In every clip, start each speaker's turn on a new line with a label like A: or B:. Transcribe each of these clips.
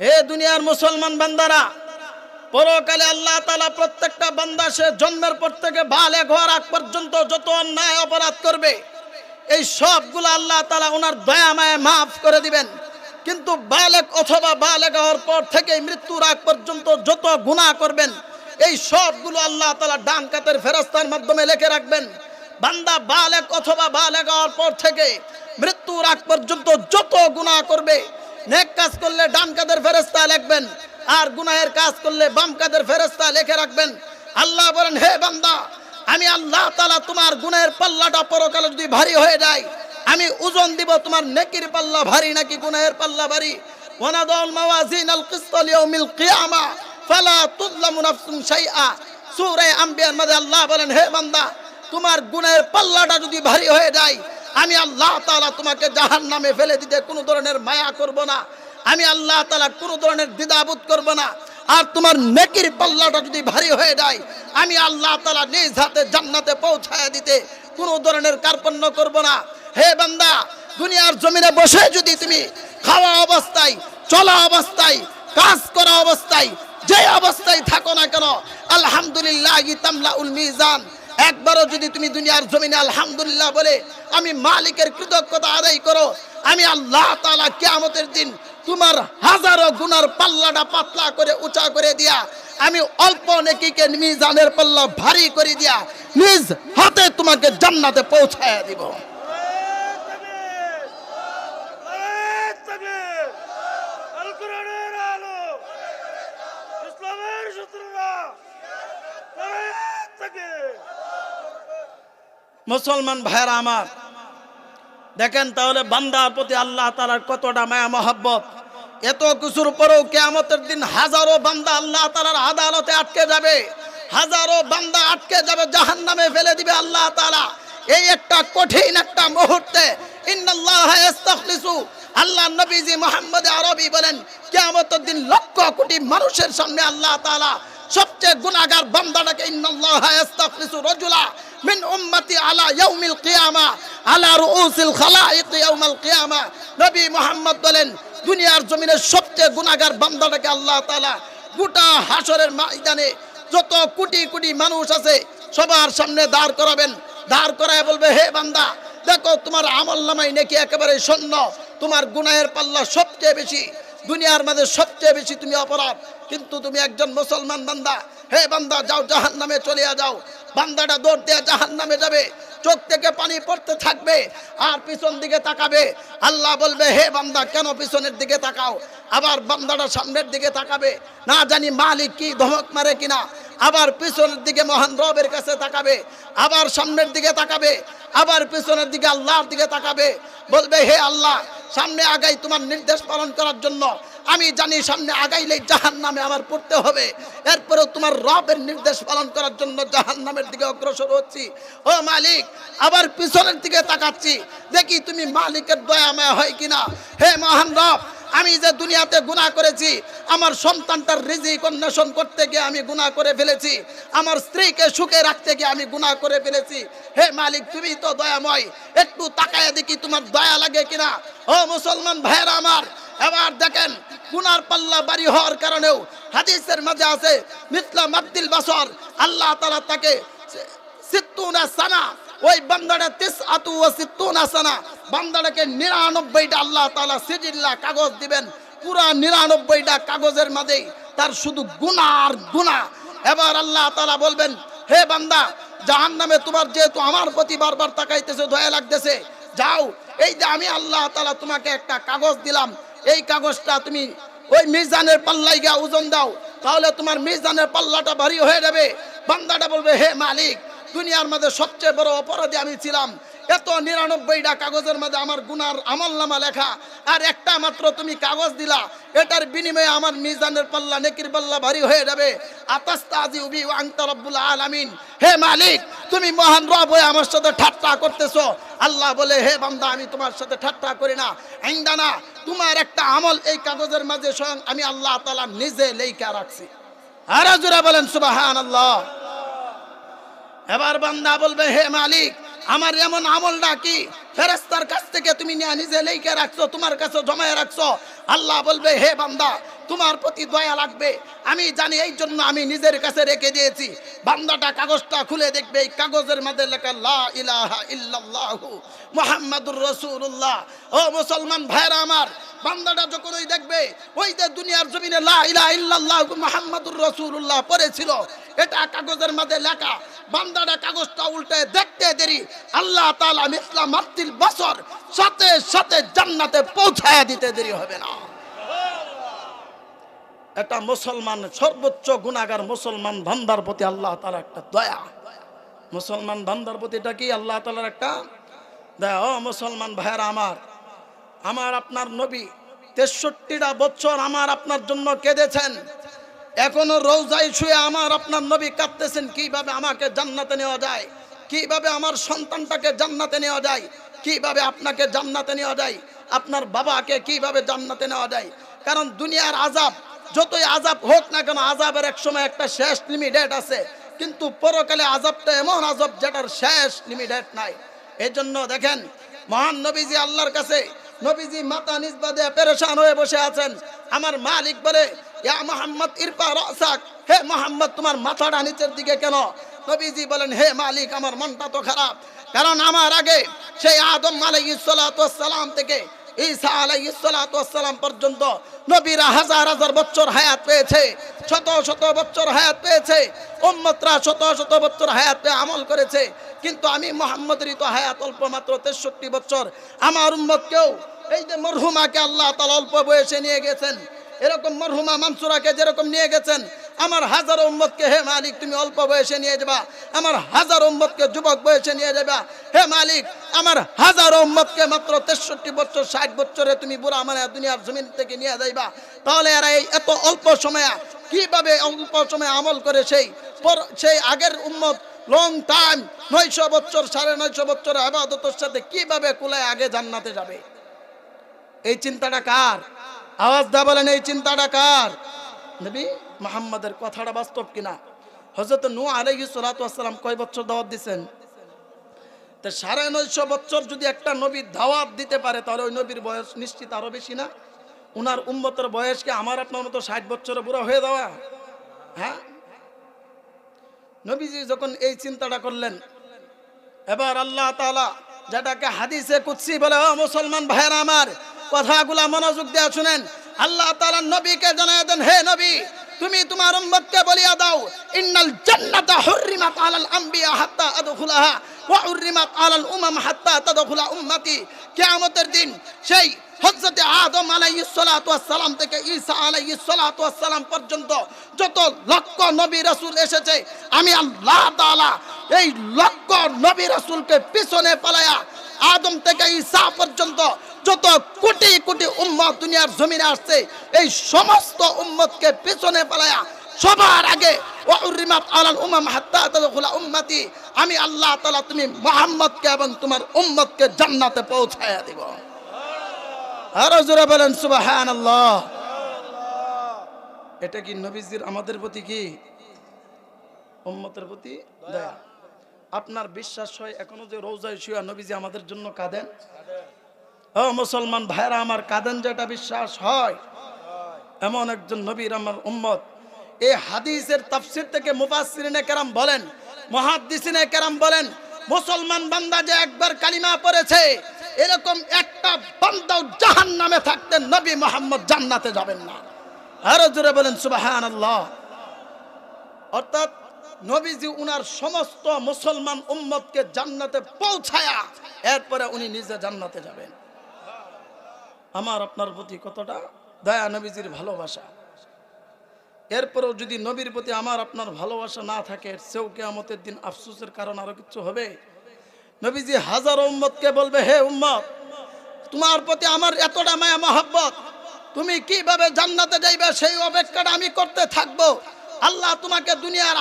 A: হে দুনিয়ার মুসলমান বান্দারা, পরকালে আল্লাহ তালা প্রত্যেকটা বান্দা সে জন্মের পর থেকে বালে ঘর আগ পর্যন্ত যত অন্যায় অপরাধ করবে, এই সবগুলো আল্লাহ তালা ওনার দয়া মায় মাফ করে দিবেন। কিন্তু বালেক অথবা বালেক হওয়ার পর থেকে মৃত্যুর আগ পর্যন্ত যত গুনাহ করবেন, এই সবগুলো আল্লাহ তালা ডান কাতের ফেরস্তার মাধ্যমে লিখে রাখবেন। বান্দা বালেক অথবা বালেক হওয়ার পর থেকে মৃত্যুর আগ পর্যন্ত যত গুনাহ করবে নেক কাজ করলে ডান কাদের ফেরেস্তা লিখবেন, আর গুনাহের কাজ করলে বাম কাদের ফেরেস্তা লিখে রাখবেন। আল্লাহ বলেন, হে বান্দা, আমি আল্লাহ তালা তোমার গুনাহের পাল্লাটা পরকালে যদি ভারী হয়ে যায়, আমি ওজন দিব তোমার নেকির পাল্লা ভারী নাকি গুনাহের পাল্লা ভারী? ওয়ানাদাউল মাওয়াজিন আল কিসত লিয়াউমিল কিয়ামা, ফালা তুযলামু নাফসুন শাইআ। সূরা আম্বিয়ার মধ্যে আল্লাহ বলেন, হে বান্দা, তোমার গুনাহের পাল্লাটা যদি ভারী হয়ে যায় আমি আল্লাহ তালা তোমাকে জাহান্নামে ফেলে দিতে কোনো ধরনের মায়া করব না। আমি আল্লাহ তালা কোনো ধরনের দ্বিধাবোধ করব না। আর তোমার নেকির পাল্লাটা যদি ভারী হয়ে যায়, আমি আল্লাহ তালা নিজ হাতে জান্নাতে পৌঁছায় দিতে কোনো ধরনের কার্পণ্য করব না। হে বান্দা, দুনিয়ার জমিনে বসে যদি তুমি খাওয়া অবস্থায়, চলা অবস্থায়, কাজ করা অবস্থায়, যে অবস্থায় থাকো না কেন, আলহামদুলিল্লাহ তামলা উল মিজান। একবারও যদি তুমি দুনিয়ার জমিনে আলহামদুলিল্লাহ বলে, আমি মালিকের কৃতজ্ঞতা আদায় করো, আমি আল্লাহ তালা কেয়ামতের দিন তোমার হাজারো গুনার পাল্লাটা পাতলা করে উঁচা করে দিয়া, আমি অল্প নেকিকে মিজানের পাল্লা ভারী করে দিয়া, নিজ হাতে তোমাকে জান্নাতে পৌঁছায় দিব
B: আল কোরআনের আলো ইসলামের শত্রুরা থেকে
A: মুসলমান ভাইরা আমার, দেখেন তাহলে বান্দার প্রতি আল্লাহ তালার কতটা মায়া, মহব্বত। এত কিছুর পরেও কেয়ামতের দিন হাজারো বান্দা আল্লাহ তালার আদালতে আটকে যাবে। হাজারো বান্দা আটকে যাবে জাহান নামে ফেলে দিবে আল্লাহ তালা এই একটা কঠিন একটা মুহূর্তে আল্লাহ নবীজি মোহাম্মদ আরবি বলেন, কেয়ামতের দিন লক্ষ কোটি মানুষের সামনে আল্লাহ তালা সবচেয়ে গুনাহগার বান্দাটাকে ইন্নাল্লাহ রাজুলা। মিন উম্মতি আলা ইয়াউমিল কিয়ামা, আলা রুউসিল খালাইক ইয়াউমাল কিয়ামা। নবী মোহাম্মদ বলেন, দুনিয়ার জমিনের সবচেয়ে গুনাহগার বান্দাটাকে আল্লাহ তাআলা গোটা হাসরের ময়দানে যত কোটি কোটি মানুষ আছে সবার সামনে দাঁড় করাবেন। দাঁড় করায় বলবে, হে বান্দা, দেখো তোমার আমল নাকি একেবারে শূন্য। তোমার গুনাহের পাল্লা সবচেয়ে বেশি। দুনিয়ার মাঝে সবচেয়ে বেশি তুমি অপরাধ। কিন্তু তুমি একজন মুসলমান বান্দা। হে বান্দা, যাও জাহান নামে চলে যাও। বান্দাটা দৌড় দেয়া জাহান নামে যাবে। চোখ থেকে পানি পড়তে থাকবে আর পিছন দিকে তাকাবে। আল্লাহ বলবে, হে বান্দা, কেন পিছনের দিকে তাকাও? আবার বান্দাটা সামনের দিকে তাকাবে। না জানি মালিক কি, ধমক মারে কিনা। আবার পিছনের দিকে মহান রবের কাছে তাকাবে। আবার সামনের দিকে তাকাবে। আবার পিছনের দিকে আল্লাহর দিকে তাকাবে। বলবে, হে আল্লাহ সামনে আগাই তোমার নির্দেশ পালন করার জন্য। আমি জানি সামনে আগাইলেই জাহান নামে আমার পড়তে হবে। এরপরেও তোমার রবের নির্দেশ পালন করার জন্য জাহান নামের দিকে অগ্রসর হচ্ছি। ও মালিক, আবার পিছনের দিকে তাকাচ্ছি। দেখি তুমি মালিকের দয়াময় হয় কিনা। হে মহান রব আমি যে দুনিয়াতে গুনাহ করেছি, আমার সন্তানটার রিজিক অন্বেষণ করতে গিয়ে আমি গুনাহ করে ফেলেছি, আমার স্ত্রীকে সুখে রাখতে গিয়ে আমি গুনাহ করে ফেলেছি। হে মালিক, তুমি তো দয়াময়, একটু তাকায় দেখি তোমার দয়া লাগে কিনা? ও মুসলমান ভাইয়েরা আমার, এবার দেখেন, গুনার পাল্লা বাড়ি হওয়ার কারণেও হাদিসের মাঝে আছে, মিথলা মাদ্দিল বাসর, আল্লাহ তাআলা তাকে সিত্তুনা সানা ওই বান্দাটা তিস আতু ও সিত্তুনা সানা বান্দাটাকে নিরানব্বইটা আল্লাহ তালা সিজিল্লা কাগজ দিবেন। পুরা নিরানব্বইটা কাগজের মাঝেই তার শুধু গুনাহ আর গুনাহ। এবার আল্লাহ তালা বলবেন, হে বান্দা জাহান নামে তোমার যেহেতু আমার প্রতি বারবার তাকাইতেছে, দয়া লাগতেছে, যাও, এই যে আমি আল্লাহ তালা তোমাকে একটা কাগজ দিলাম, এই কাগজটা তুমি ওই মিজানের পাল্লাই গিয়া ওজন দাও, তাহলে তোমার মিজানের পাল্লাটা ভারী হয়ে যাবে। বান্দাটা বলবে, হে মালিক দুনিয়ার মধ্যে সবচেয়ে বড় অপরাধী আমি ছিলাম। এত নিরানব্বইটা কাগজের মধ্যে আমার গুনার আমল নামা লেখা। আর একটা মাত্র তুমি কাগজ দিলা, এটার বিনিময়ে আমার মিজানের পাল্লা, নেকির পাল্লা ভারী হয়ে যাবে। আতাস্তাজি উবি আংতা রব্বুল আলামিন। হে মালিক, তুমি মহান রব হয়ে আমার সাথে ঠাট্টা করতেছো। আল্লাহ বলে, হে বান্দা, আমি তোমার সাথে ঠাট্টা করি না। আইন্দানা তোমার একটা আমল এই কাগজের মাঝে স্বয়ং আমি আল্লাহ তাআলা নিজে লেখা রাখছি। আর জোরে বলেন সুবাহান আল্লাহ এবার বান্দা বলবে হে মালিক আমার এমন আমলটা কি? ফেরেস্তার কাছ থেকে তুমি নিয়ে নিজে লেখে রাখছো, তোমার কাছে জমায়ে রাখছো। আল্লাহ বলবে, হে বান্দা, তোমার প্রতি দয়া লাগবে। আমি জানি এই জন্য আমি নিজের কাছে রেখে দিয়েছি। বান্দাটা কাগজটা খুলে দেখবে, এই কাগজের মধ্যে লেখা, লা ইলাহা ইল্লাল্লাহু মুহাম্মাদুর রাসূলুল্লাহ। ও মুসলমান ভাইরা আমার, বান্দাটা যখন ওই দেখবে, ওই যে দুনিয়ার জমিনে লা ইলাহা ইল্লাল্লাহ মুহাম্মাদুর রাসূলুল্লাহ পড়েছিল, এটা কাগজের মধ্যে লেখা। বান্দাটা কাগজটা উল্টে দেখতে দেরি। আল্লাহ তাআলা মিসলা মাতিল বছর সাথে সাথে জান্নাতে পৌঁছায় দিতে দেরি হবে না। এটা মুসলমান, সর্বোচ্চ গুণাগার মুসলমান বান্দার প্রতি আল্লাহ তাআলা একটা দয়া। মুসলমান বান্দার প্রতি এটা কি আল্লাহ তাআলার একটা দয়া? ও মুসলমান ভাইয়েরা আমার আমার আপনার নবী তেষট্টিটা বছর আমার আপনার জন্য কেঁদেছেন। এখনও রোজাই শুয়ে আমার আপনার নবী কাঁদতেছেন, কীভাবে আমাকে জান্নাতে নেওয়া যায়? কীভাবে আমার সন্তানটাকে জান্নাতে নেওয়া যায়? কীভাবে আপনাকে জান্নাতে নেওয়া যায়? আপনার বাবাকে কীভাবে জান্নাতে নেওয়া যায়? কারণ দুনিয়ার আজাব যতই আজাব হোক না কেন আজাবের এক সময় একটা শেষ লিমিটেড আছে। কিন্তু পরকালে আজাবটা এমন আজাব যেটার শেষ লিমিটেড নাই। এই জন্য দেখেন, মহান নবীজি আল্লাহর কাছে, নবীজি মাতা নিজবাদে পেরেশান হয়ে বসে আছেন। আমার মালিক বলে হে মোহাম্মদ, তোমার মাথাটা নিচের দিকে কেন? নবীজি বলেন, হে মালিক, আমার মনটা তো খারাপ। কারণ আমার আগে সেই আদম সালাম থেকে ঈসা আলাইসালাম পর্যন্ত নবীরা হাজার হাজার বছর হায়াত পেয়েছে, শত শত বছর হায়াত পেয়েছে, উম্মতরা শত শত বছর হায়াত আমল করেছে। কিন্তু আমি মোহাম্মদের তো হায়াত অল্প মাত্র তেষট্টি বছর। আমার উম্মতকেও এই যে মরহুমাকে আল্লাহ তালা অল্প বয়সে নিয়ে গেছেন, এরকম মরহুমা মানসুরাকে যেরকম নিয়ে গেছেন আমার হাজার উম্মতকে হে মালিক, তুমি অল্প বয়সে নিয়ে যাবা। আমার হাজার উম্মতকে যুবক বয়সে নিয়ে যাবা। হে মালিক, আমার হাজার উম্মতকে মাত্র তেষট্টি বছর, ষাট বছরে তুমি বুড়া মানে দুনিয়ার জমিন থেকে নিয়ে যাইবা। তাহলে এরা এই এত অল্প সময়ে কীভাবে অল্প সময়ে আমল করে সেই সেই আগের উম্মত লং টাইম নয়শো বছর, সাড়ে নয়শো বছর আবাদতের সাথে কীভাবে কুলায় আগে জান্নাতে যাবে? এই চিন্তাটা কার? আওয়াজ দা বলেন, এই চিন্তাটা কার? নবী মোহাম্মদের কথাটা বাস্তব কিনা? হজরত নু আলাইহি সালাম কয় বছর দাওয়াত দিচ্ছেন তো সাড়ে নয়শো বছর যদি একটা নবীর দাওয়াত দিতে পারে, তাহলে ওই নবীর বয়স নিশ্চিত আরও বেশি না? উনার উম্মতের বয়সকে আমার আপনার মতো ষাট বছরে বুড়া হয়ে যাওয়া? হ্যাঁ? নবীজি যখন এই চিন্তাটা করলেন, এবার আল্লাহ তাআলা যেটাকে হাদিসে কুৎসি বলে, ও মুসলমান ভাইয়েরা আমার, কথাগুলা মনোযোগ দিয়ে শুনেন। আল্লাহ তাআলা নবীকে জানায় দেন, হে নবী, তুমি তোমার উম্মতকে বলিয়া দাও, ইন্নাল জান্নাতা হুররিমাত আলাল আম্বিয়া হাত্তা আদখুলাহা ওয়া হুররিমাত আলাল উমাম হাত্তা তাদখুলা উম্মতি। কিয়ামতের দিন সেই হযরতে আদম আলাইহিস সালাতু ওয়াস সালাম থেকে ঈসা আলাইহিস সালাতু ওয়াস সালাম পর্যন্ত যত লক্ষ নবী রাসূল এসেছে, আমি আল্লাহ তাআলা এই লক্ষ নবী রাসূলকে পিছনে পালায়া আদম থেকে ঈসা পর্যন্ত যত কোটি কোটি উম্মত দুনিয়ার জমিনে আসছে, এই সমস্ত উম্মতকে পেছনে পালায়া সবার আগে আমি আল্লাহ তাআলা তুমি মুহাম্মদকে এবং তোমার উম্মতকে জান্নাতে পৌঁছায়া দিব। আরও জোরে বলেন, সুবহানাল্লাহ এটা কি নবীজির আমাদের প্রতি কি? উম্মতের প্রতি আপনার বিশ্বাস হয় এখনও যে রোজায় শুয়া নবীজি আমাদের জন্য কাঁদেন? ও মুসলমান ভাইরা আমার কাঁদেন যেটা বিশ্বাস হয়। এমন একজন নবীর আমার উম্মত। এই হাদিসের তাফসির থেকে মুফাসসিরিনে কেরাম বলেন, মুহাদ্দিসিনে কেরাম বলেন, মুসলমান বান্দা যে একবার কালিমা পড়েছে, এরকম একটা বান্দাও জাহান্নামে থাকতে নবী মোহাম্মদ জান্নাতে যাবেন না। আরও জোরে বলেন, সুবহানাল্লাহ। অর্থাৎ নবীজি উনার সমস্ত মুসলমান উম্মতকে জান্নাতে পৌঁছায়া, এরপরে উনি নিজে জান্নাতে যাবেন। আমার আপনার প্রতি কতটা দয়া নবীজির ভালোবাসা। এরপরেও যদি নবীর প্রতি আমার আপনার ভালোবাসা না থাকে সেও কেয়ামতের দিন আফসোসের কারণ আরও কিছু হবে। নবীজি হাজারো উম্মতকে বলবে, হে উম্মত, তোমার প্রতি আমার এতটা মায়া, মহাব্বত, তুমি কীভাবে জান্নাতে যাইবে? সেই অপেক্ষাটা আমি করতে থাকব। আল্লাহ তোমাকে দুনিয়ার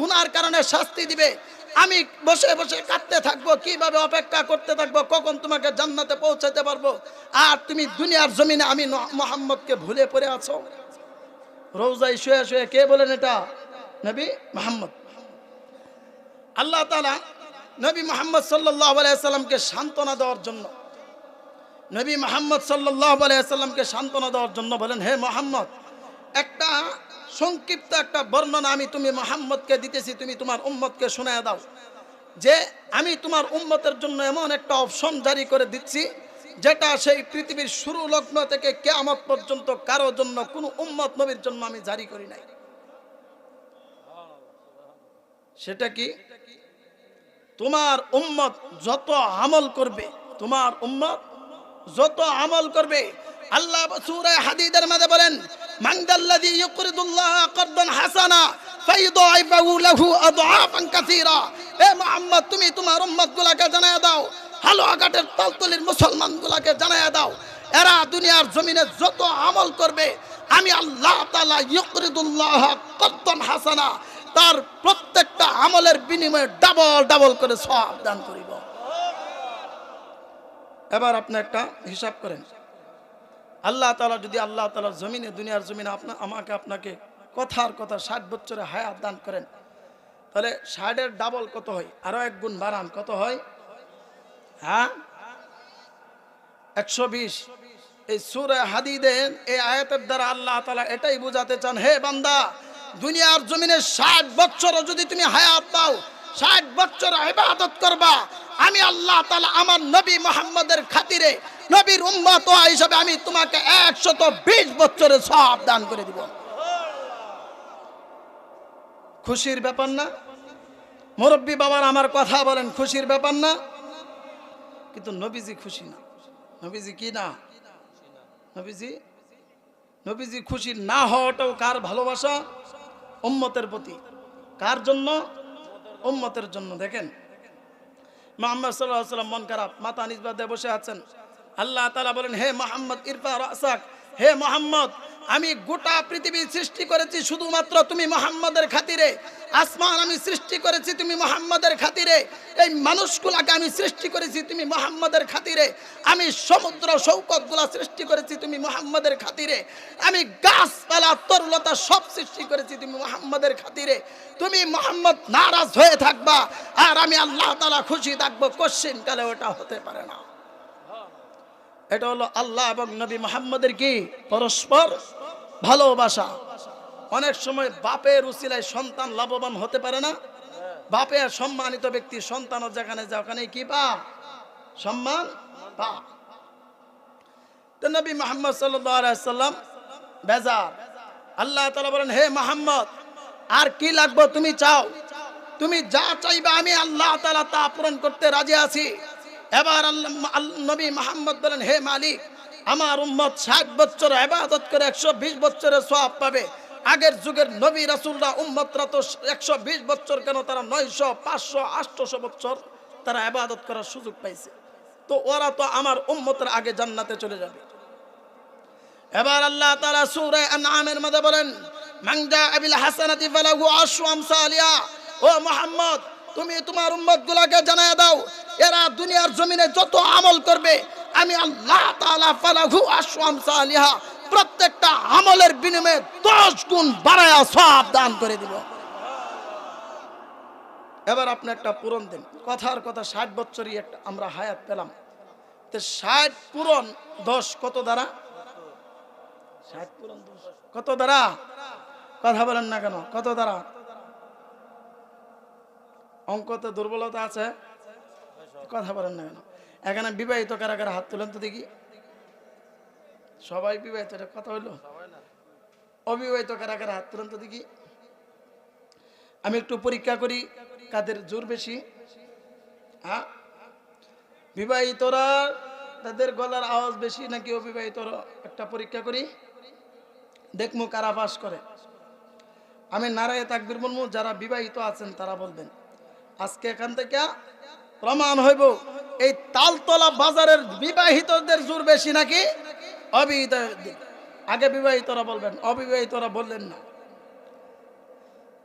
A: গুনার কারণে শাস্তি দিবে। আমি বসে বসে কাঁদতে থাকব, কীভাবে অপেক্ষা করতে থাকব, কখন তোমাকে জান্নাতে পৌঁছাতে পারব? আর তুমি দুনিয়ার জমিনে আমি মোহাম্মদকে ভুলে পড়ে আছো? রোজাই শুয়ে শুয়ে কে বলেন এটা? নবী মোহাম্মদ। আল্লাহ তালা নবী মোহাম্মদ সাল্লাহ আলাইসাল্লামকে সান্ত্বনা দেওয়ার জন্য, নবী মোহাম্মদ সাল্লাহ আলাইসাল্লামকে সান্ত্বনা দেওয়ার জন্য বলেন, হে মোহাম্মদ, একটা সংক্ষিপ্ত একটা বর্ণনা আমি তুমি মোহাম্মদকে দিতেছি, তুমি তোমার উম্মতকে শোনায় দাও। যে আমি তোমার উম্মতের জন্য এমন একটা অপশন জারি করে দিচ্ছি, যেটা সেই পৃথিবীর শুরু লগ্ন থেকে কেয়ামত পর্যন্ত কারও জন্য, কোনো উম্মত নবীর জন্য আমি জারি করি নাই। সেটা কি? তোমার উম্মত যত আমল করবে, তোমার উম্মত যত আমল করবে, আল্লাহ সূরা হাদিদের মাঝে বলেন মানদাল্লাযী ইউকরিদুল্লাহ কারদান হাসানা ফায়ুদাইফাহু লাহু আদআফান কাসীরা। এ মুহাম্মদ, তুমি তোমার উম্মতগুলোকে জানায় দাও। হালুয়াঘাটের তালতলির মুসলমানগুলোকে জানায় দাও। এরা দুনিয়ার জমিনে যত আমল করবে, আমি আল্লাহ তাআলা ইউকরিদুল্লাহ কারদান হাসানা, তার প্রত্যেকটা আমলের বিনিময়ে ডাবল ডাবল করে সব দান করিব। এবার আপনি একটা হিসাব করেন। আল্লাহ তালা যদি আল্লাহ তালার জমিনে, দুনিয়ার জমিনে আপনা, আমাকে আপনাকে কথার কথা ষাট বছরে হায়াত দান করেন, তাহলে ষাটের ডাবল কত হয়? আরও এক গুণ বাড়ান, কত হয়? হ্যাঁ? একশো বিশ। এই সুরে হাদিদের, এই আয়াতের দ্বারা আল্লাহ তালা এটাই বোঝাতে চান, হে বান্দা, দুনিয়ার জমিনে ষাট বছর যদি তুমি হায়াত পাও ষাট বছর ইবাদত করবা, আমি আল্লাহ তালা আমার নবী মোহাম্মদের খাতিরে নবীর উম্মত হিসাবে আমি তোমাকে একশত বিশ বছরে সব দান করে দিব। খুশির ব্যাপার না? মুরব্বী বাবার আমার কথা বলেন, খুশির ব্যাপার না? কিন্তু নবীজি খুশি না। নবীজি কি না? নবীজি? নবীজি খুশি না হওয়াটাও কার ভালোবাসা? উম্মতের প্রতি। কার জন্য? উম্মতের জন্য। দেখেন, মোহাম্মদ সাল্লাহ সাল্লাম মন খারাপ, মাথা নিজ বাদে বসে আছেন। আল্লাহ তালা বলেন, হে মোহাম্মদ, ইরফা রাসাক, হে মোহাম্মদ, আমি গোটা পৃথিবী সৃষ্টি করেছি শুধুমাত্র তুমি মোহাম্মদের খাতিরে। আসমান আমি সৃষ্টি করেছি তুমি মোহাম্মদের খাতিরে। এই মানুষগুলাকে আমি সৃষ্টি করেছি তুমি মোহাম্মদের খাতিরে। আমি সমুদ্র সৌকতগুলা সৃষ্টি করেছি তুমি মোহাম্মদের খাতিরে। আমি গাছপালা, তরুলতা সব সৃষ্টি করেছি তুমি মোহাম্মদের খাতিরে। তুমি মোহাম্মদ নারাজ হয়ে থাকবা, আর আমি আল্লাহ তালা খুশি থাকব। কোশ্চিন কালে ওটা হতে পারে না। এটা হলো আল্লাহ এবং নবী মোহাম্মদের কি? পরস্পর ভালোবাসা। অনেক সময় বাপের উসিলায় সন্তান লাভবান হতে পারে না। বাপে সম্মানিত ব্যক্তি সন্তানও যেখানে যায় ওখানে কি পা সম্মান পা তো নবী মোহাম্মদ সাল্লাম বেজার। আল্লাহ তালা বলেন, হে মোহাম্মদ, আর কি লাগবে তুমি চাও? তুমি যা চাইবে আমি আল্লাহ তালা তা পূরণ করতে রাজি আছি। এবার আল্লাহ আল- নবী মোহাম্মদ বলেন, হে মালিক, আমার উম্মত ষাট বছর এবাদত করে একশো বিশ বছরের সব পাবে। আগের যুগের নবী রাসুলরা উম্মতরা তো একশো বিশ বছর কেন? তারা নয়শো, পাঁচশো, আটশোশো বছর তারা এবাদত করার সুযোগ পাইছে। তো ওরা তো আমার উম্মতের আগে জান্নাতে চলে যাবে। এবার আল্লাহ তারা সূরা আনআমের মধ্যে বলেন মাংজা আবিল হাসানাতি ফালাহু আশরু আমসালিয়া ও মুহাম্মদ তুমি তোমার উম্মতগুলোকে জানায় দাও, এরা দুনিয়ার জমিনে যত আমল করবে, আমি আল্লাহ তাআলা ফালাহু আশরু আমসালিহা প্রত্যেকটা আমলের বিনিময়ে দশ গুণ বাড়ায়া সব দান করে দিব। এবার আপনি একটা পূরণ দেন। কথার কথা ষাট বছরই একটা আমরা হায়াত পেলাম। তো ষাট পূরণ দশ কত দ্বারা? ষাট পূরণ দশ। কত দ্বারা? কথা বলেন না কেন, কত দ্বারা? অঙ্কতে দুর্বলতা আছে। কথা বলেন না কেন? এখানে বিবাহিত কারা কারা হাত তুলেন তো দেখি। সবাই বিবাহিত কথা হইল? অবিবাহিত কারা কারা হাত তুলেন তো দেখি। আমি একটু পরীক্ষা করি কাদের জোর বেশি। হ্যাঁ? বিবাহিতরা তাদের গলার আওয়াজ বেশি নাকি অবিবাহিতরা একটা পরীক্ষা করি? দেখমু কারা পাস করে। আমি নারায় তাকবির বলব যারা বিবাহিত আছেন তারা বলবেন। আজকে এখান থেকে প্রমাণ হইব, এই তালতলা বাজারের বিবাহিতদের জোর বেশি নাকি? অবিবাহিত, আগে বিবাহিতরা বলবেন, অবিবাহিতরা বললেন না।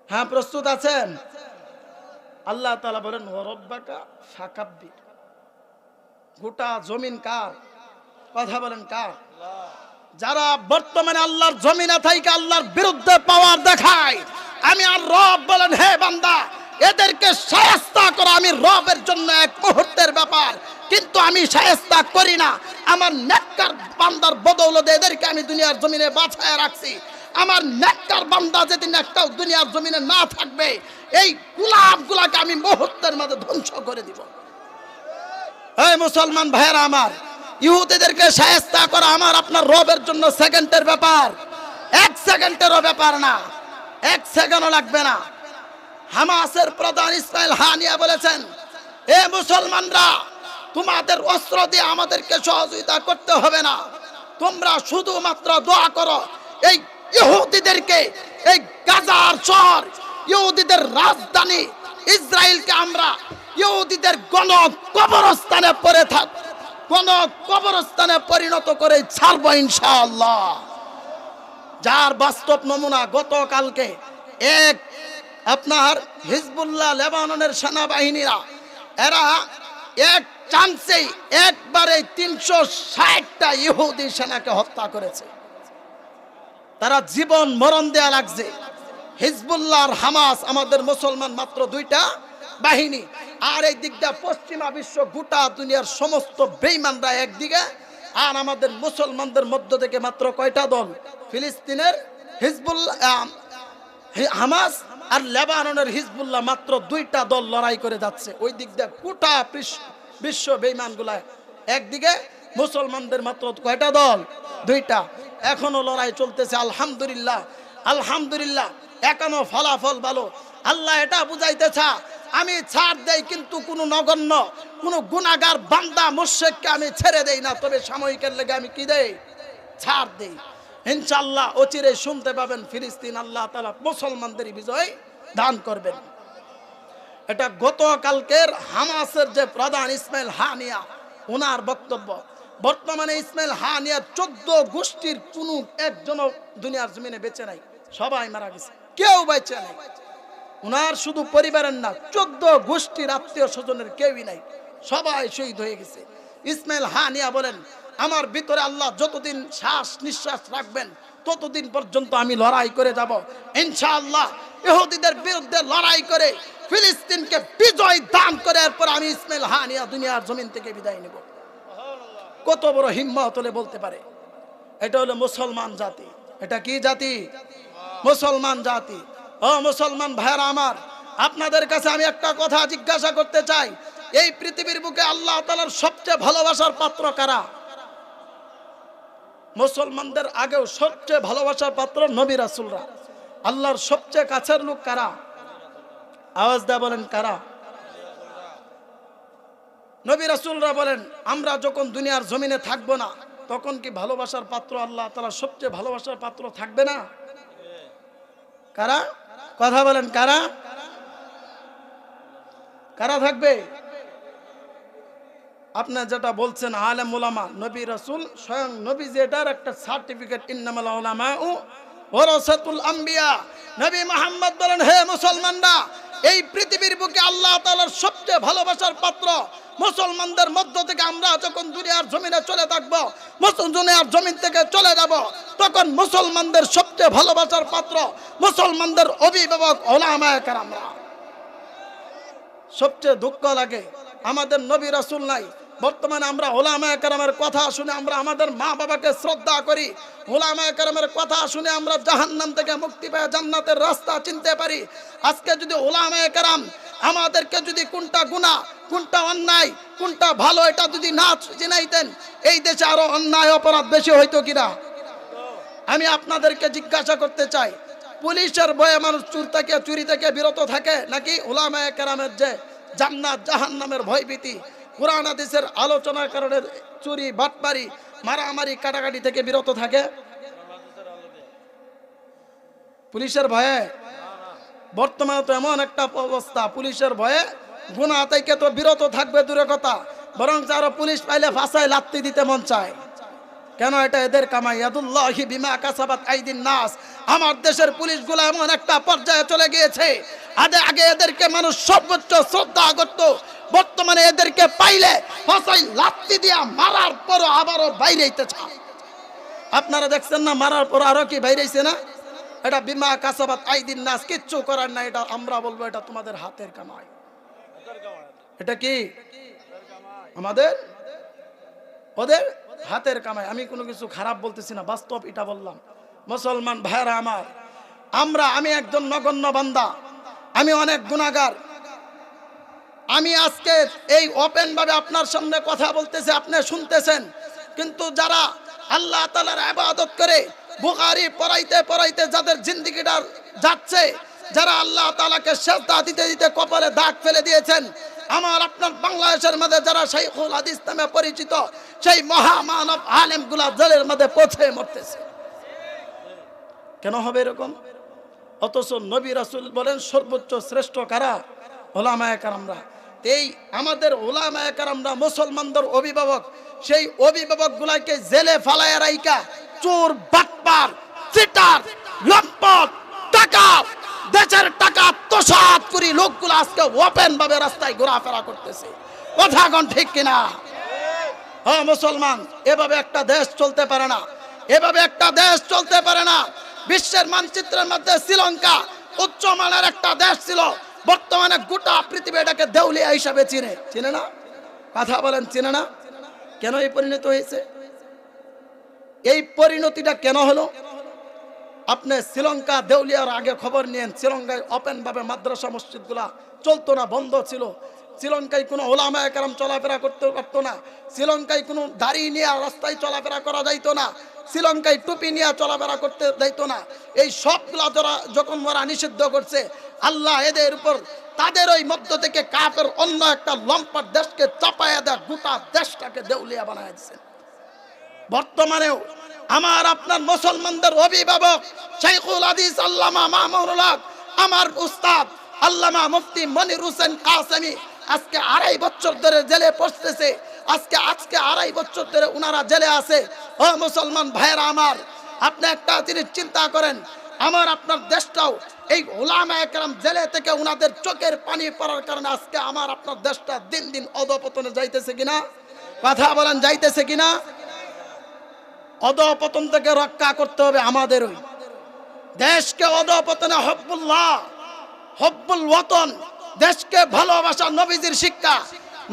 A: হ্যাঁ প্রস্তুত আছেন? আল্লাহ তালা বলেন ওরব্বাকা ফাকাব্বির। গোটা জমিন কার? কথা বলেন কার? যারা বর্তমানে আল্লাহর জমিনে থাইকে আল্লাহর বিরুদ্ধে পাওয়ার দেখায়, আমি আর রব বলেন, হে বান্দা এদেরকে সায়স্তা করা আমি রবের জন্য এক মুহূর্তের ব্যাপার। কিন্তু আমি সায়স্তা করি না। আমার নেককার বান্দার বদৌলতে এদেরকে আমি দুনিয়ার জমিনে বাছায় রাখছি। আমার নেককার বান্দা যেদিন একটাও দুনিয়ার জমিনে না থাকবে, এই গুলাবগুলাকে আমি মুহূর্তের মধ্যে ধ্বংস করে দিব। এই মুসলমান ভাইয়েরা আমার, ইহুদিদেরকে সায়স্তা করা আমার আপনার রবের জন্য সেকেন্ডের ব্যাপার। এক সেকেন্ডেরও ব্যাপার না। এক সেকেন্ডও লাগবে না। হামাসের প্রধান ইসমাইল হানিয়া বলেছেন, এ মুসলমানরা, তোমাদের অস্ত্র দিয়ে আমাদেরকে সহযোগিতা করতে হবে না। তোমরা শুধুমাত্র দোয়া করো, এই ইহুদিদেরকে, এই গাজার শহর, ইহুদিদের রাজধানী ইসরায়েলকে আমরা ইহুদিদের গণ কবরস্থানে পড়ে থাক গণ কবরস্থানে পরিণত করে ছাড়বো ইনশাআল্লাহ। যার বাস্তব নমুনা গতকালকে এক আপনার হিজবুল্লাহ লেবাননের সেনাবাহিনীরা, এরা এক চান্সেই একবারে তিনশো ষাটটা ইহুদি সেনাকে হত্যা করেছে। তারা জীবন মরণ দেয়া লাগছে। হিজবুল্লাহর হামাস আমাদের মুসলমান মাত্র দুইটা বাহিনী, আর এই দিকটা পশ্চিমা বিশ্ব গোটা দুনিয়ার সমস্ত বেইমানরা একদিকে, আর আমাদের মুসলমানদের মধ্য থেকে মাত্র কয়টা দল? ফিলিস্তিনের হিজবুল্লাহ হামাস আর লেবাননের হিজবুল্লাহ মাত্র দুইটা দল লড়াই করে যাচ্ছে। ওই দিক দিয়ে গোটা বিশ্ব বেইমানগুলা একদিকে, মুসলমানদের মাত্র কয়টা দল? দুইটা। এখনও লড়াই চলতেছে, আলহামদুলিল্লাহ। আলহামদুলিল্লাহ, এখনও ফলাফল ভালো। আল্লাহ এটা বুঝাইতেছা আমি ছাড় দেই কিন্তু কোনো নগণ্য, কোনো গুণাগার বান্দা মুর্শেককে আমি ছেড়ে দেই না, তবে সাময়িকের লেগে আমি কি দেই? ছাড় দেই। ইনশাল্লাহ অচিরে শুনতে পাবেন ফিলিস্তিন আল্লাহ তালা মুসলমানদের বিজয় দান করবেন। এটা গতকালকের হামাসের যে প্রধান ইসমাইল হানিয়া ওনার বক্তব্য। বর্তমানে ইসমাইল হানিয়ার চোদ্দ গোষ্ঠীর কোন একজন দুনিয়ার জমিনে বেঁচে নাই, সবাই মারা গেছে, কেউ বেঁচে নাই। ওনার শুধু পরিবারের না, চোদ্দ গোষ্ঠীর আত্মীয় স্বজনের কেউই নাই, সবাই শহীদ হয়ে গেছে। ইসমাইল হানিয়া বলেন আমার ভিতরে আল্লাহ যতদিন শ্বাস নিঃশ্বাস রাখবেন, ততদিন পর্যন্ত আমি লড়াই করে যাব। ইনশাআল্লাহ ইহুদিদের বিরুদ্ধে লড়াই করে ফিলিস্তিনকে বিজয় দান করে এরপর আমি ইসমাইল হানিয়া দুনিয়ার জমিন থেকে বিদায় নেব। কত বড় হিম্মত হলে বলতে পারে। এটা হলো মুসলমান জাতি। এটা কি জাতি? মুসলমান জাতি। ও মুসলমান ভাইরা আমার, আপনাদের কাছে আমি একটা কথা জিজ্ঞাসা করতে চাই। এই পৃথিবীর বুকে আল্লাহ তালার সবচেয়ে ভালোবাসার পাত্র কারা? মুসলমানদের আগেও সবচেয়ে ভালোবাসার পাত্র নবী রাসুলরা। আল্লাহর সবচেয়ে কাছের লোক কারা? আওয়াজ দেয়া বলেন কারা? নবী রাসুলরা বলেন, আমরা যখন দুনিয়ার জমিনে থাকব না, তখন কি ভালোবাসার পাত্র আল্লাহ তালা সবচেয়ে ভালোবাসার পাত্র থাকবে না? কারা? কথা বলেন কারা? কারা থাকবে? আপনার যেটা বলছেন আলেম ওলামা নবী রসুল, স্বয়ং নবী যেটার একটা সার্টিফিকেট ইন্নামাল ও আম্বিয়া। নবী হে মুসলমানরা, এই পৃথিবীর বুকে আল্লাহ তাআলার সবচেয়ে ভালোবাসার মুসলমানদের মধ্য থেকে আমরা যখন দুনিয়ার জমিনে চলে থাকব দুনিয়ার থেকে চলে তখন মুসলমানদের সবচেয়ে ভালোবাসার পাত্র মুসলমানদের অভিভাবক ওলামায়ে কেরামরা। সবচেয়ে দুঃখ লাগে, আমাদের নবী রাসুল নাই বর্তমানে আমরা ওলামায় কারামের কথা শুনে আমরা আমাদের মা বাবাকে শ্রদ্ধা করি। ওলামায় কারামের কথা শুনে আমরা জাহান্নাম থেকে মুক্তি পেয়ে জান্নাতের রাস্তা চিনতে পারি। আজকে যদি ওলামায় কারাম আমাদেরকে যদি কোনটা গুণা কোনটা অন্যায়, কোনটা ভালো এটা যদি না চিনাইতেন এই দেশে আরও অন্যায় অপরাধ বেশি হইতো কিনা? আমি আপনাদেরকে জিজ্ঞাসা করতে চাই, পুলিশের বয়ে মানুষ চুর থেকে, চুরি থেকে বিরত থাকে নাকি ওলামায় কেরামের যে জান্নাত জাহান্নামের ভয়ভীতি কোরআন হাদিসের আলোচনার কারণে চুরি, বাটপারি, মারামারি, কাটাকাটি থেকে বিরত থাকে। পুলিশের ভয়ে? বর্তমানে তো এমন একটা অবস্থা, পুলিশের ভয়ে গুণা থেকে তো বিরত থাকবে দূরে কথা বরং আরও পুলিশ পাইলে ভাষায় লাত্তি দিতে মন চায়। কেন এটা এদের কামাই? ইয়াদুল্লাহি বিমা কাসাবাত আইদিন নাস। আমার দেশের পুলিশগুলো এমন একটা পর্যায়ে চলে গিয়েছে। আগে আগে এদেরকে মানুষ সর্বোচ্চ শ্রদ্ধা করত বর্তমানে এদেরকে পাইলে ফসাই লাত্তি দিয়া মারার পরও আবারও বাইরে চায় আপনারা দেখছেন না, মারার পর আরও কি বাইরেছে না? এটা বিমা কাসাবাত আইদিন নাস, কিচ্ছু করার না এটা আমরা বলব, এটা তোমাদের হাতের কামাই। এটা কি? আমাদের? ওদের হাতের কামাই। আমি কোনো কিছু খারাপ বলতেছি না, বাস্তব এটা বললাম। মুসলমান ভাইরা আমার, আমরা, আমি একজন নগণ্য বান্দা, আমি অনেক গুণাগার। আমি আজকে এই ওপেন ভাবে আপনার সামনে কথা বলতেছি, আপনি শুনতেছেন। কিন্তু যারা আল্লাহ তালার আবাদত করে বুকারি পড়াইতে পড়াইতে যাদের জিন্দিগিটা যাচ্ছে, যারা আল্লাহ তালাকে শ্রদ্ধা দিতে দিতে কপালে দাগ ফেলে দিয়েছেন, আমার আপনার বাংলাদেশের মধ্যে যারা শাইখুল হাদিস নামে পরিচিত, সেই মহামানব আলেমগুলা জলের মধ্যে পৌঁছে মরতেছে। কেন হবে এরকম? অথচ নবী রাসুল বলেন, সর্বোচ্চ শ্রেষ্ঠ কারা? ওলামায় কারামরা। এই আমাদের ওলামায় কারামরা মুসলমানদের অভিভাবক, সেই অভিভাবক গুলাকে জেলে ফালায় রাইকা চোর, বাটপার, চিটার, লম্পট, টাকা, দেশের টাকা আত্মসাৎ করি লোকগুলো আজকে ওপেন ভাবে রাস্তায় ঘোরাফেরা করতেছে। কথা ঠিক কিনা? হ্যাঁ মুসলমান, এভাবে একটা দেশ চলতে পারে না। এভাবে একটা দেশ চলতে পারে না। বিশ্বের মানচিত্রের মধ্যে শ্রীলঙ্কা উচ্চমানের একটা দেশ ছিল। বর্তমানে গোটা পৃথিবী এটাকে দেউলিয়া হিসাবে চিনে। চিনে না? কথা বলেন, চিনে না? কেন এই পরিণত হয়েছে? এই পরিণতিটা কেন হলো? আপনি শ্রীলঙ্কা দেউলিয়ার আগে খবর নিয়েন, শ্রীলঙ্কায় ওপেন ভাবে মাদ্রাসা মসজিদগুলা চলতো না, বন্ধ ছিল। শ্রীলঙ্কায় কোনো ওলামায় কারাম চলাফেরা করতে পারতো না। শ্রীলঙ্কায় কোনো দাঁড়িয়ে নিয়ে রাস্তায় চলাফেরা করা যাইতো না। শ্রীলঙ্কায় টুপি নিয়ে চলাফেরা করতে যাইতো না। এই সবগুলা যারা যখন ওরা নিষিদ্ধ করছে, আল্লাহ এদের উপর তাদের ওই মধ্য থেকে কাফের অন্য একটা লম্পট দেশকে চাপায়া দেয় গোটা দেশটাকে দেউলিয়া বানায় দিচ্ছেন বর্তমানেও আমার আপনার মুসলমানদের অভিভাবক শাইখুল আদিস আল্লামা মামুনুল আমার উস্তাদ আল্লামা মুফতি মনির হোসেন কাসেমি আজকে আড়াই বছর ধরে জেলে পড়তেছে। আজকে আজকে আড়াই বছর ধরে উনারা জেলে আছে। ও মুসলমান ভাইয়েরা আমার, আপনি একটা জিনিস চিন্তা করেন, আমার, আপনার দেশটাও, এই ওলামা একরাম জেলে থেকে উনাদের চোখের পানি পড়ার কারণে আজকে আমার, আপনার দেশটা দিন দিন অধপতনে যাইতেছে কিনা? কথা বলেন, যাইতেছে কিনা? অধপতন থেকে রক্ষা করতে হবে আমাদেরই। দেশকে অধপতনে হব্বুল্লাহ, হব্বুল ওতন দেশকে ভালোবাসা নবীজির শিক্ষা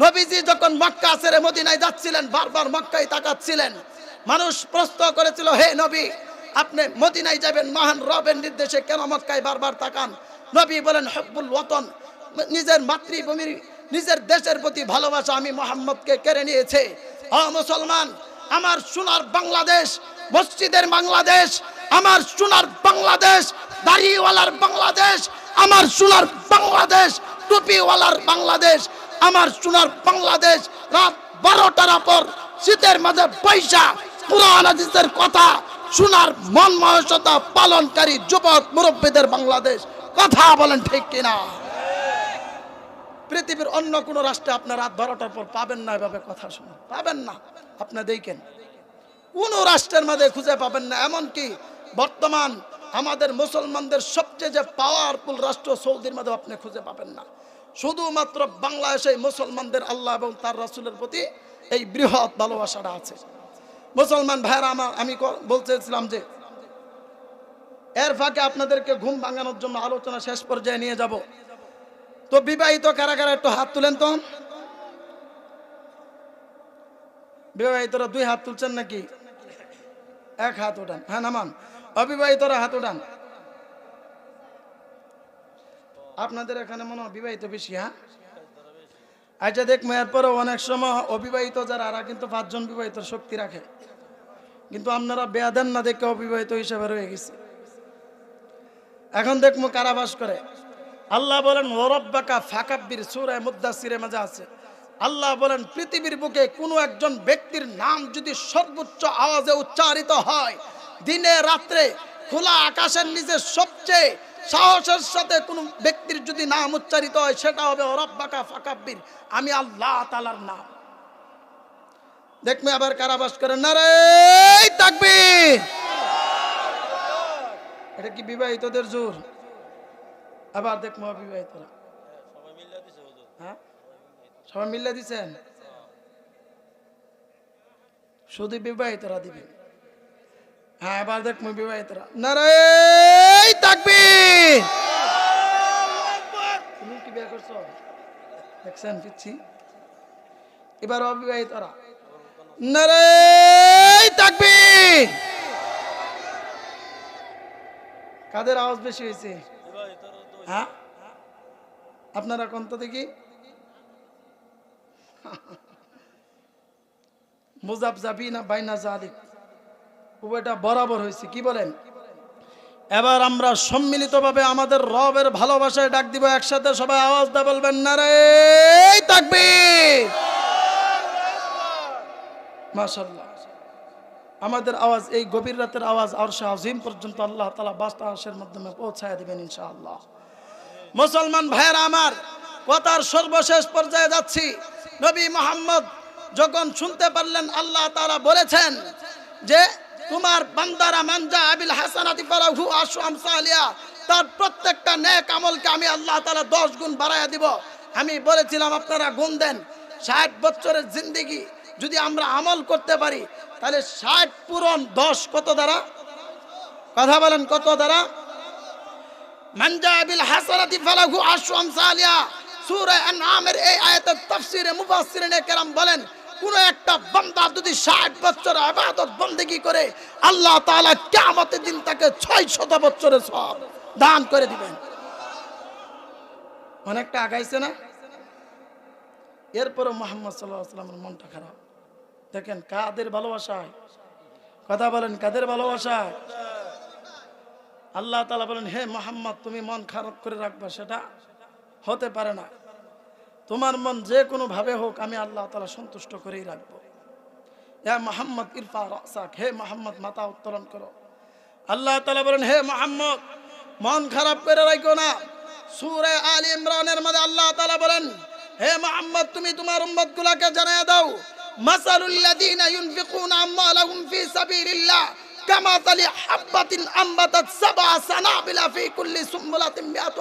A: নবীজি যখন মক্কা ছেড়ে মদিনায় যাচ্ছিলেন, বারবার মক্কায় তাকাচ্ছিলেন। মানুষ প্রশ্ন করেছিল, হে নবী, আপনি মদিনায় যাবেন, মহান রবের নির্দেশে কেন মক্কায় বারবার তাকান? নবী বলেন, হব্বুল ওতন নিজের মাতৃভূমির, নিজের দেশের প্রতি ভালোবাসা আমি মোহাম্মদকে কেড়ে নিয়েছে। অ মুসলমান, আমার সোনার বাংলাদেশ, মসজিদের বাংলাদেশ, আমার সোনার বাংলাদেশ, দাড়িওয়ালার বাংলাদেশ, আমার সোনার বাংলাদেশ, টুপিওয়ালার বাংলাদেশ আমার সোনার বাংলাদেশ রাত বারোটার পর শীতের মাঝে পয়সা হাদিসের কথা, সোনার মন মহসতা পালনকারী যুবক, মুরব্বীদের বাংলাদেশ। কথা বলেন ঠিক কিনা? পৃথিবীর অন্য কোনো রাষ্ট্রে আপনার রাত বারোটার পর পাবেন না এভাবে কথা শুনুন পাবেন না। আপনি দেখেন, কোন রাষ্ট্রের মধ্যে খুঁজে পাবেন না। এমনকি বর্তমান আমাদের মুসলমানদের সবচেয়ে যে পাওয়ারফুল রাষ্ট্র সৌদির মধ্যে আপনি খুঁজে পাবেন না। শুধুমাত্র বাংলাদেশে মুসলমানদের আল্লাহ এবং তার রাসূলের প্রতি এই বৃহৎ ভালোবাসাটা আছে। মুসলমান ভাইরা আমার, আমি বলতেছিলাম যে এর ফাঁকে আপনাদেরকে ঘুম ভাঙানোর জন্য আলোচনা শেষ পর্যায়ে নিয়ে যাব। তো বিবাহিত কারা কারা একটু হাত তুলেন তো। বিবাহিতরা দুই হাত তুলছেন নাকি? এক হাত উঠান হ্যাঁ নামান। অবিবাহিতরা হাত উঠান আপনাদের এখানে মনে হয় বিবাহিত বেশি হ্যাঁ? আচ্ছা দেখব এরপরে অনেক সময় অবিবাহিত যারা কিন্তু পাঁচজন বিবাহিত শক্তি রাখে। কিন্তু আপনারা বেয়া দেন না, দেখে অবিবাহিত হিসাবে রয়ে গেছে। এখন দেখ দেখব কারাবাস করে। আল্লাহ বলেন ওরব্বাকা ফাকাব্বির সুরায় মুদাসিরের মাঝে আছে। আল্লাহ বলেন, পৃথিবীর বুকে কোনো একজন ব্যক্তির নাম যদি সর্বোচ্চ আওয়াজে উচ্চারিত হয়, দিনে রাত্রে খোলা আকাশের নিচে সবচেয়ে সাহসের সাথে কোনো ব্যক্তির যদি নাম উচ্চারিত হয়, সেটা হবে ওরব্বাকা ফাকাব্বির। আমি আল্লাহ তালার নাম। দেখবে আবার কারাবাস করে না রে এটা কি বিবাহিতদের জোর? আবার দেখব অবিবাহিতরা হ্যাঁ? সবাই মিল্লা দিচ্ছেন শুধু বিবাহিতরা দিবেন হ্যাঁ এবার দেখব বিবাহিতরা নারে তাকবীর। তুমি কি বিয়ে করছ? দেখছেন পিচ্ছি এবার অবিবাহিতরা তাকবীর। কাদের আওয়াজ বেশি হয়েছে? হ্যাঁ? আপনারা কোন তো দেখি? মুজাব যাবি না বাইনা জালিক। উভয়টা বরাবর হয়েছে কি বলেন? এবার আমরা সম্মিলিতভাবে আমাদের রবের ভালোবাসায় ডাক দিব, একসাথে সবাই আওয়াজ দা বলবেন না রে মাশাল্লাহ আমাদের আওয়াজ, এই গভীর রাতের আওয়াজ আর আজিম পর্যন্ত আল্লাহ তালা বাস্তাসের মাধ্যমে পৌঁছায় দিবেন ইনশাআল্লাহ। মুসলমান ভাইয়েরা আমার, কথার সর্বশেষ পর্যায়ে যাচ্ছি। নবী মোহাম্মদ যখন শুনতে পারলেন, আল্লাহ তারা বলেছেন যে তোমার বান্দারা মানজা আবিল হাসানাতি ফালাহু আশু আমসালিয়া তার প্রত্যেকটা নেক আমলকে আমি আল্লাহ তাআলা 10 গুণ বাড়ায়া দিব। আমি বলেছিলাম, আপনারা গুণ দেন। 60 বছরের জিন্দেগি যদি আমরা আমল করতে পারি, তাহলে 60 পূরণ 10 কত দ্বারা? কথা বলেন, কত দ্বারা? মান জা বিল হাসানাতি ফালাহু আশরু আমসালিহা, সূরা আনআমের এই আয়াতের তাফসীরে মুফাসসিরিনে কেরাম বলেন কোনো একটা বন্দা যদি ষাট বছর আবাদত বন্দেগি করে, আল্লাহ তাআলা কেমতের দিন তাকে ছয় শত বছরের সব দান করে দিবেন। অনেকটা আগাইছে না? এরপরে মোহাম্মদ সাল্লাহ মনটা খারাপ। দেখেন কাদের ভালোবাসায়? কথা বলেন, কাদের ভালোবাসায়? আল্লাহ তালা বলেন, হে মোহাম্মদ, তুমি মন খারাপ করে রাখবা, সেটা হতে পারে না। তোমার মন যে কোনো ভাবে হোক, আমি আল্লাহ তালা সন্তুষ্ট করেই রাখব। হ্যাঁ মোহাম্মদ, ইরফা রাসাক, হে মোহাম্মদ, মাথা উত্তোলন করো। আল্লাহ তালা বলেন, হে মোহাম্মদ, মন খারাপ করে রাখো না। সুরে আল ইমরানের মধ্যে আল্লাহ তালা বলেন, হে মোহাম্মদ, তুমি তোমার উম্মত গুলাকে জানিয়ে দাও। মাসালুল্লাযীনা ইউনফিকুনা আমওয়ালাহুম ফি সাবিলিল্লাহ কামাতালি হাব্বাতিন আম্বাতাত সাবআ সানাবিলা ফি কুল্লি সুম্বুলাতিন মিআতু